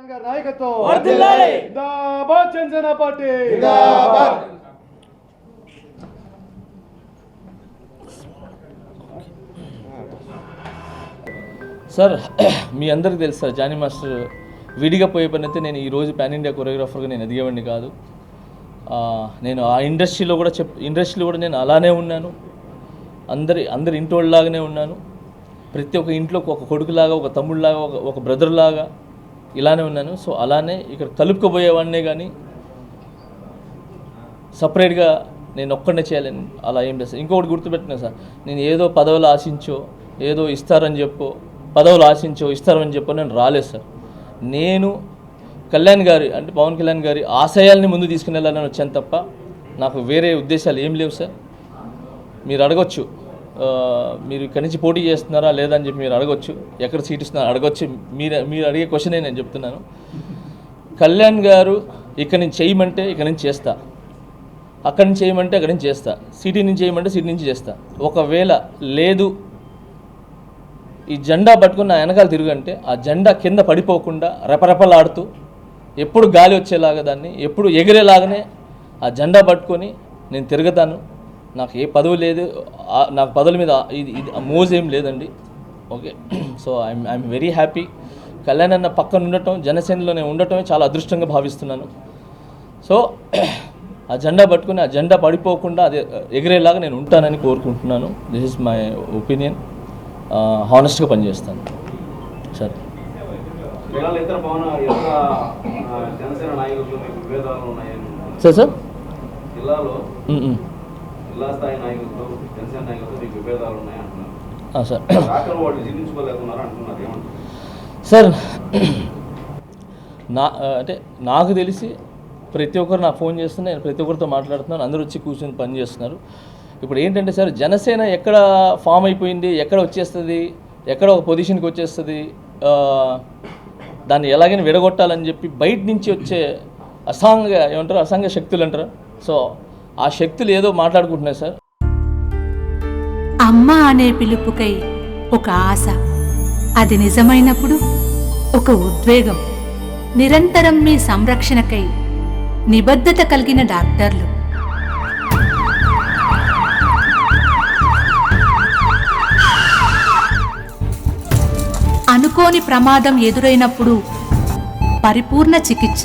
కళ్యాణ్ గారి నాయకత్వం. వర్ధిల్లాలి. జిందాబాద్ జనసేన పార్టీ. జిందాబాద్. సార్ మీ అందరికీ తెలుసు సార్ జానీ మాస్టర్ విడిగా పోయే పని అయితే నేను ఈరోజు పాన్ ఇండియా కొరియోగ్రాఫర్గా నేను ఎదిగేవాడిని కాదు. ఆ, నేను ఆ ఇండస్ట్రీలో కూడా చెప్ ఇండస్ట్రీలో కూడా నేను అలానే ఉన్నాను. అందరి అందరి ఇంటోళ్ళలాగానే ఉన్నాను. ప్రతి ఒక్క ఇంట్లో ఒక కొడుకులాగా ఒక తమ్ముళ్ళలాగా ఒక ఒక బ్రదర్ లాగా ఇలానే ఉన్నాను. సో అలానే ఇక్కడ కలుపుకోబోయేవాడినే కానీ సపరేట్గా నేను ఒక్కడనే చేయాలని అలా ఏం లేదు సార్. ఇంకొకటి గుర్తుపెట్టినా సార్. నేను ఏదో పదవులు ఆశించో ఏదో ఇస్తారని చెప్పో పదవులు ఆశించో ఇస్తారని చెప్పో నేను రాలేదు సార్. నేను కళ్యాణ్ గారి అంటే పవన్ కళ్యాణ్ గారి ఆశయాల్ని ముందు తీసుకుని వెళ్ళాలని వచ్చాను తప్ప నాకు వేరే ఉద్దేశాలు ఏం లేవు సార్. మీరు అడగచ్చు. మీరు ఇక్కడి నుంచి పోటీ చేస్తున్నారా లేదా అని చెప్పి మీరు అడగొచ్చు. ఎక్కడ సీట్ ఇస్తున్నారా అడగొచ్చు. మీరు మీరు అడిగే క్వశ్చనే నేను చెప్తున్నాను. కళ్యాణ్ గారు ఇక్కడి నుంచి చేయమంటే ఇక్కడి నుంచి చేస్తా. అక్కడి నుంచి చేయమంటే అక్కడి నుంచి చేస్తా. సిటీ నుంచి చేయమంటే సిటీ నుంచి చేస్తా. ఒకవేళ లేదు ఈ జెండా పట్టుకుని నా వెనకాల తిరుగంటే ఆ జెండా కింద పడిపోకుండా రెపరెపలాడుతూ ఎప్పుడు గాలి వచ్చేలాగా దాన్ని ఎప్పుడు ఎగిరేలాగానే ఆ జెండా పట్టుకొని నేను తిరుగుతాను. నాకు ఏ పదవి లేదు నాకు పదవుల మీద ఇది ఇది మోజ్ ఏం లేదండి. Okay so I'm I'm very happy Kalyan అన్న పక్కన ఉండటం జనసేనలో నేను ఉండటమే చాలా అదృష్టంగా భావిస్తున్నాను. సో ఆ జెండా పట్టుకుని ఆ జెండా పడిపోకుండా అది ఎగిరేలాగా నేను ఉంటానని కోరుకుంటున్నాను. దిస్ ఇస్ మై ఒపీనియన్ హానెస్ట్గా పనిచేస్తాను. సరే సార్ సార్. జిల్లా స్థాయి నాయకులతో జనసేన నాయకులతో మీకు విభేదాలు ఉన్నాయి అంటున్నారు? ఆ, సార్. రాకలు వాళ్ళు జీర్ణించుకోలేకున్నారు అంటున్నారు? ఏమంటారు సార్ నా అంటే నాకు తెలిసి ప్రతి ఒక్కరు నాకు ఫోన్ చేస్తున్నా నేను ప్రతి ఒక్కరితో మాట్లాడుతున్నాను అందరూ వచ్చి కూర్చొని పని చేస్తున్నారు. ఇప్పుడు ఏంటంటే సార్ జనసేన ఎక్కడ ఫామ్ అయిపోయింది ఎక్కడ వచ్చేస్తుంది ఎక్కడ ఒక పొజిషన్కి వచ్చేస్తుంది దాన్ని ఎలాగైనా విడగొట్టాలని చెప్పి బయట నుంచి వచ్చే అసాంగ ఏమంటారు అసాంగ శక్తులు అంటారు? సో ఆ శక్తులు ఏదో మాట్లాడుకుంటున్నాయి సార్. అమ్మ అనే పిలుపుకై ఒక ఆశ. అది నిజమైనప్పుడు ఒక ఉద్వేగం. నిరంతరం మీ సంరక్షణకై నిబద్ధత కలిగిన డాక్టర్లు. అనుకోని ప్రమాదం ఎదురైనప్పుడు పరిపూర్ణ చికిత్స.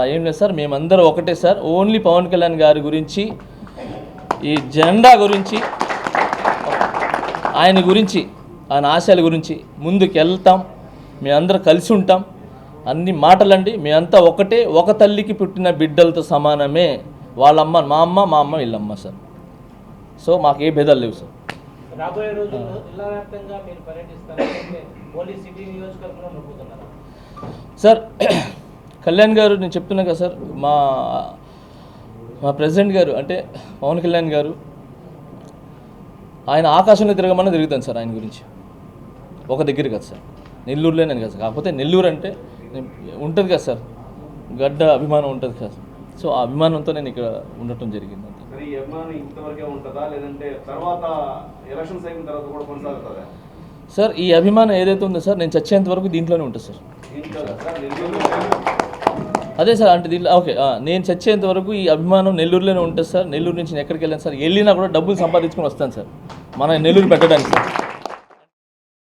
అలా ఏం లేదు సార్ మేమందరం ఒకటే సార్. ఓన్లీ పవన్ కళ్యాణ్ గారి గురించి ఈ జెండా గురించి ఆయన గురించి ఆయన ఆశయాల గురించి ముందుకు వెళ్తాం మేమందరం కలిసి ఉంటాం. అన్ని మాటలండి మేమంతా ఒకటే ఒక తల్లికి పుట్టిన బిడ్డలతో సమానమే. వాళ్ళమ్మ మా అమ్మ మా అమ్మ వీళ్ళమ్మ సార్. సో మాకు ఏ భేదాలు లేవు సార్. రాబోయే రోజుల్లో జిల్లా వ్యాప్తంగా మీరు పర్యటిస్తారు అంటే ఓన్లీ సిటీ నియోజకవర్గంలో నొప్పుతున్నారా సార్ కళ్యాణ్ గారు నేను చెప్తున్నా కదా సార్ మా మా ప్రెసిడెంట్ గారు అంటే పవన్ కళ్యాణ్ గారు ఆయన ఆకాశంలో తిరగమని తిరుగుతాను సార్ ఆయన గురించి. ఒక దగ్గర కదా సార్. నెల్లూరులో నేను కదా సార్. కాకపోతే నెల్లూరు అంటే ఉంటుంది కదా సార్. గడ్డ అభిమానం ఉంటుంది కదా సార్. సో ఆ అభిమానంతో నేను ఇక్కడ ఉండటం జరిగింది అంతే. సార్ ఈ అభిమానం ఏదైతే ఉందో సార్ నేను చచ్చేంత వరకు దీంట్లోనే ఉంటుంది సార్. అదే సార్ అంటే దీనిలో ఓకే నేను చచ్చేంత వరకు ఈ అభిమానం నెల్లూరులోనే ఉంటుంది సార్. నెల్లూరు నుంచి నేను ఎక్కడికి వెళ్ళాను సార్ వెళ్ళినా కూడా డబ్బులు సంపాదించుకొని వస్తాను సార్. మన నెల్లూరు పెట్టడానికి సార్.